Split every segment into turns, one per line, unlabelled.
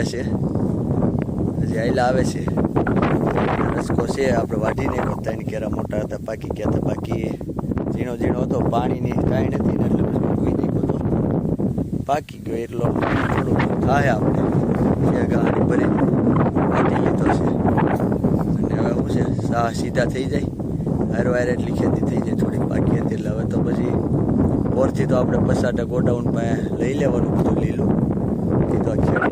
ગયા છે. હજી આયલા આવે છે. રસકો છે, આપણે વાઢીને કરતા એની કેરા મોટા હતા, પાકી ગયા હતા બાકી ઝીણો ઝીણો હતો, પાણીની કાંઈ નથી ને એટલે પછી નહીં હતો. પાકી ગયો એટલો થોડુંક થાય આપણે. ગાડી ભરી વાટી લીધો છે. અને હવે શું છે સા સીધા થઈ જાય. હારો હારે એટલી ખેતી થઈ જાય થોડી પાકી હતી એટલે હવે તો પછી પોરથી તો આપણે પસાટા ગોડાઉન પાસે લઈ લેવાનું બધું લીલું. તો ખેડી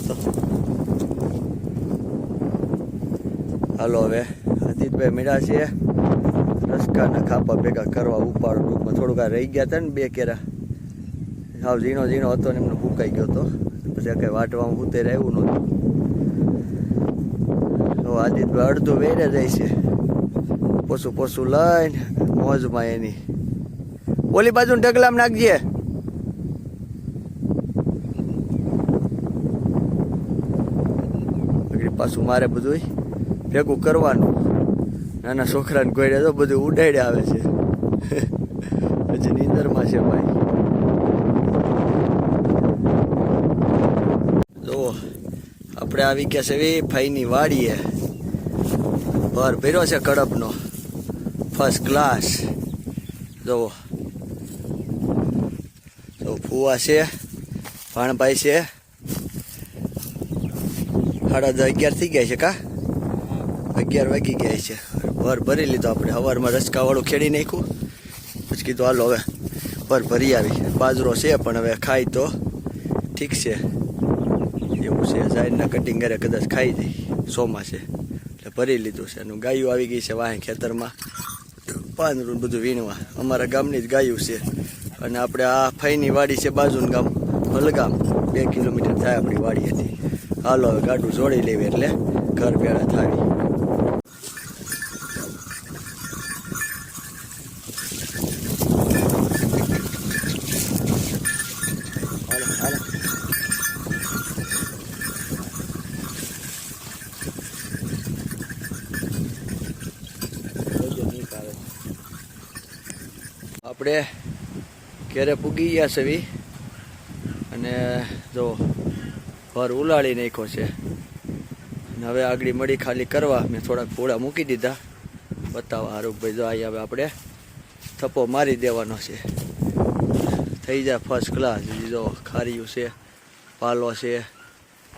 તો તો હાલો હવે, અજીતભાઈ મીડા છીએ. રસકાના ખાપા ભેગા કરવા ઉપાડ ટૂંકમાં થોડુંક આ રહી ગયા હતા ને બે કેરા. સાવ ઝીણો ઝીણો હતો ને એમને ફૂંકાઈ ગયો હતો. પછી કંઈ વાટવામાં ઉતેર આવ્યું નહોતું. તો આદિતભાઈ અડધું વેરે જાય છે. પોસું પોસું લઈને મોજમાં એની. ઓલી બાજુ ઢગલામ નાખજે આગળ પાછું મારે બધું ભેગું કરવાનું. નાના છોકરાને કોઈ તો બધું ઉડાડે આવે છે. હજી નીંદરમાં છે ભાઈ. જો આપણે આવી ગયા છે વે ભાઈની વાડીએ. ભર ભર્યો છે કડપનો. ફર્સ્ટ ક્લાસ જુઓ તો ફુવા છે, ભાણભાઈ છે. સાડા અગિયાર થઈ ગયા છે કા? અગિયાર વાગી ગયા છે. ભર ભરી લીધો આપણે. સવારમાં રસકાવાળું ખેડી નાખ્યું. પછી કીધું, હાલો હવે ભર ભરી આવી. બાજરો છે પણ હવે ખાય તો ઠીક છે. એવું છે. ઝાડના કટિંગ કરે, કદાચ ખાઈ જાય સોમાં છે. એટલે ભરી લીધું છે. એનું ગાયું આવી ગઈ છે વાહે ખેતરમાં. પાંદરું બધું વીણવા. અમારા ગામની જ ગાયું છે. અને આપણે આ ફઈની વાડી છે બાજુનું ગામ હલગામ બે કિલોમીટર થાય આપણી વાડીએથી હાલો હવે ગાડું જોડી લેવી એટલે ઘર ભેળા હાલો આપણે ઘેરે પૂગી ગયા છે અને જો ઘર ઉલાળી નાખ્યો છે. હવે આગળ મળી ખાલી કરવા. મેં થોડાક પોળા મૂકી દીધા. બતાવવા હારું ભાઈ જો અહીં હવે આપણે થપ્પો મારી દેવાનો છે. થઈ જાય ફર્સ્ટ ક્લાસ જો ખારીયું છે, પાલો છે,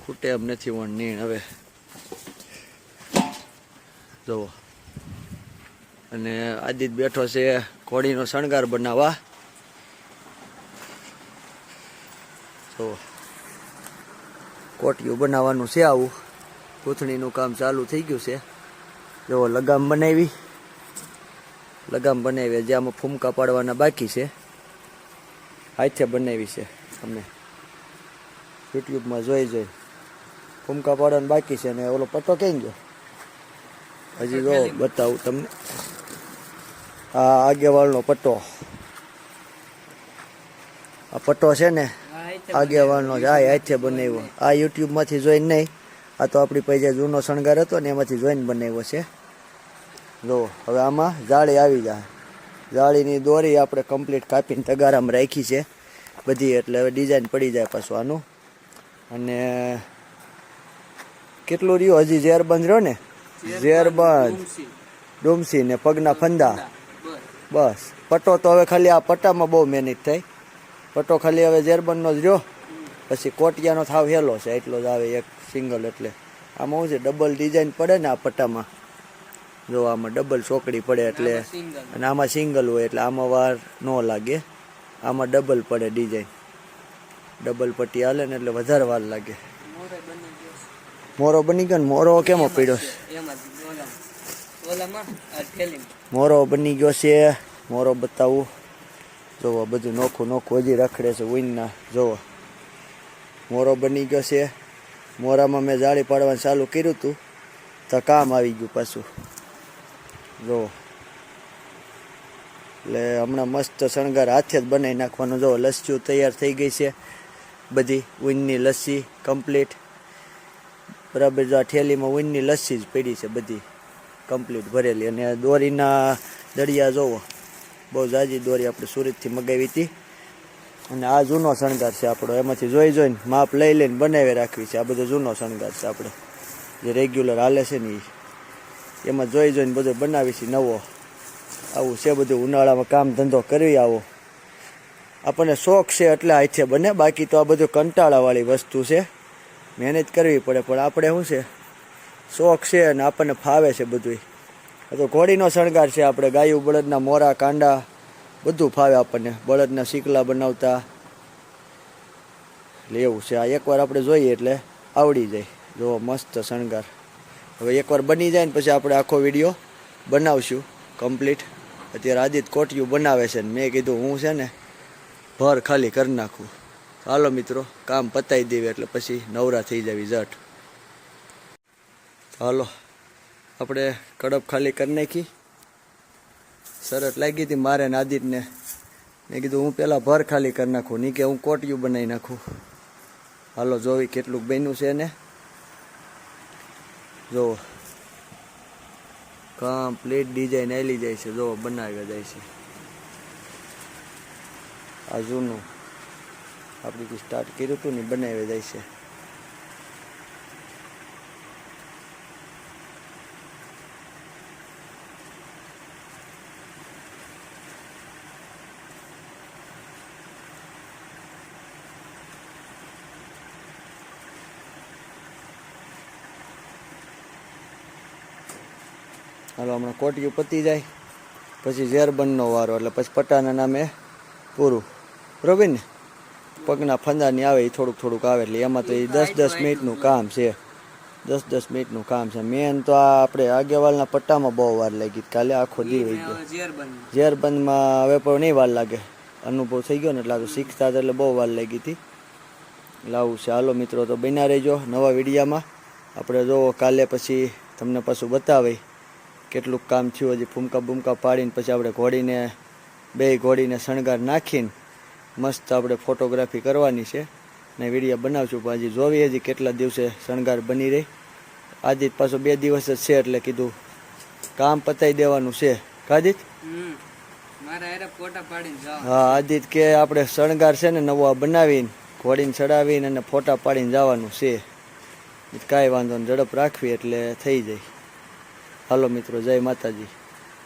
ખૂટે એમ નથી વણ નીણ હવે. જુઓ. અને આદિત બેઠો છે ઘોડીનો શણગાર બનાવવા. જુઓ. કોટિયું બનાવવાનું છે આવું. પૂંથણીનું કામ ચાલુ થઈ ગયું છે. જો લગામ બનાવી. લગામ બનાવી જે આમાં ફૂમકા પાડવાના બાકી છે. હાથે બનાવી છે તમને યુટ્યુબમાં જોઈ જોઈ. ફૂમકા પાડવાનું બાકી છે ને ઓલો પટ્ટો કેમ ગયો? હજી જો બતાવું તમને. આ આગેવાળનો પટ્ટો આ પટ્ટો છે ને આગેવાળનો જ આ હાથે બનાવ્યો. આ યુટ્યુબમાંથી જોઈને નહીં આ તો આપણી પાસે જે જૂનો શણગાર હતો ને એમાંથી જોઈને બનાવ્યો છે. જો હવે આમાં જાળી આવી જાય. જાળીની દોરી આપણે કમ્પ્લીટ કાપીને તગારામાં રાખી છે. બધી એટલે હવે ડિઝાઇન પડી જાય પાછું આનું. અને કેટલું રહ્યું હજી? ઝેર બંધ રહ્યો ને? ઝેર બંધ ડુમસી. ને પગના ફંદા. બસ. પટ્ટો તો હવે ખાલી આ પટ્ટામાં બહુ મહેનત થઈ. પટ્ટો ખાલી હવે ઝેરબંધનો જ રહ્યો. પછી કોટિયાનો થાવ હેલો છે એટલો જ આવે એક સિંગલ એટલે. આમાં શું છે ડબલ ડિઝાઇન પડે ને આ પટ્ટામાં. જો આમાં ડબલ ચોકડી પડે એટલે. અને આમાં સિંગલ હોય એટલે આમાં વાર ન લાગે. આમાં ડબલ પડે ડિઝાઇન ડબલ પટ્ટી હાલે ને એટલે વધારે વાર લાગે.
મોરે બની ગયો
ને? મોરો કેમો પીડો છે?
છે. એમાં જ ઓલામાં. ઓલામાં? આ થેલીમાં
મોરો બની ગયો છે. મોરો બતાવું. જોવો, બધું નોખું નોખું હજી રખડે છે, ઉઈનના, જોવો. મોરો બની ગયો છે. મોરામાં મેં જાળી પાડવાનું ચાલુ કર્યું હતું તો કામ આવી ગયું પાછું. જોવો. એટલે હમણાં મસ્ત શણગાર હાથે જ બનાવી નાખવાનું, જોવો, લસ્સીઓ તૈયાર થઈ ગઈ છે. બધી ઉઈનની લસ્સી કમ્પ્લીટ બરાબર, જો આ ઠેલીમાં ઉઈનની લસ્સી જ પડી છે બધી કમ્પ્લીટ ભરેલી. અને દોરીના દળિયા, જોવો. બહુ જાજી દોરી આપણે સુરતથી મગાવી હતી. અને આ જૂનો શણગાર છે આપણો. એમાંથી જોઈ જોઈને માપ લઈ લઈને બનાવી રાખવી છે. આ બધો જૂનો શણગાર છે આપણે. જે રેગ્યુલર હાલે છે ને એમાં જોઈ જોઈને બધો બનાવી છે નવો. આવું છે બધું ઉનાળામાં કામ ધંધો કરવી આવો. આપણને શોખ છે એટલે હાથે બને. બાકી તો આ બધું કંટાળાવાળી વસ્તુ છે. મહેનત કરવી પડે. પણ આપણે શું છે? શોખ છે અને આપણને ફાવે છે બધું તો ઘોડીનો શણગાર છે આપણે, ગાયું, બળદના મોરા, કાંડા, બધું ફાવે આપણને. બળદના શીકલા બનાવતા. એટલે એવું છે. આ એકવાર આપણે જોઈએ એટલે આવડી જાય. જો, મસ્ત શણગાર. હવે એકવાર બની જાય ને પછી આપણે આખો વીડિયો બનાવશું કમ્પ્લીટ. અત્યારે આદિત કોટિયું બનાવે છે ને મેં કીધું હું છે ને ભર ખાલી કરી નાખું. હાલો મિત્રો, કામ પતાવી દેવી એટલે પછી નવરા થઈ જવી, ઝટ. હાલો. આપણે કડપ ખાલી કરી નાખી. શરત લાગી હતી મારે ને મેં કીધું, હું પહેલાં ભર ખાલી કરી નાખું, નહીં કે હું કોટિયું બનાવી નાખું. હાલો, જોવી કેટલું બન્યું છે ને જુઓ કમ્પ્લીટ ડિઝાઇન આવેલી જાય છે જુઓ બનાવ્યા જાય છે. આ જૂનું આપણે જે સ્ટાર્ટ કર્યું હતું ને બનાવી જાય છે. હાલો હમણાં કોટિયું પતી જાય. પછી ઝેરબંધનો વારો એટલે પછી પટ્ટાના નામે પૂરું. બરોબર ને? પગના ફંદાની આવે એ થોડુંક થોડુંક આવે એટલે એમાં તો એ દસ દસ મિનિટનું કામ છે. દસ દસ મિનિટનું કામ છે. મેન તો આ આપણે આગેવાલના પટ્ટામાં બહુ વાર લાગી. કાલે આખો દી વહી ગયો. ઝેરબંધમાં હવે પણ નહીં વાર લાગે. અનુભવ થઈ ગયો ને એટલે આ તો શીખતા હતા એટલે બહુ વાર લાગી હતી. આવું છે. હાલો મિત્રો તો બન્યા રહેજો નવા વિડીયામાં. આપણે જો કાલે પછી તમને પાછું બતાવી. કેટલુંક કામ થયું હજી ફૂમકા બૂમકા પાડીને પછી આપણે ઘોડીને બે ઘોડીને શણગાર નાખીને મસ્ત આપણે ફોટોગ્રાફી કરવાની છે. ને વીડિયો બનાવશું પણ હજી જોવી હજી કેટલા દિવસે શણગાર બની રહી. આજે પાછો બે દિવસ જ છે એટલે કીધું કામ પતાવી દેવાનું છે. કાદિત? હા આદિત કે આપણે શણગાર છે ને નવો બનાવીને ઘોડીને ચડાવીને અને ફોટા પાડીને જવાનું છે. કાંઈ વાંધો નહીં ઝડપ રાખવી એટલે થઈ જાય. હાલો મિત્રો જય માતાજી.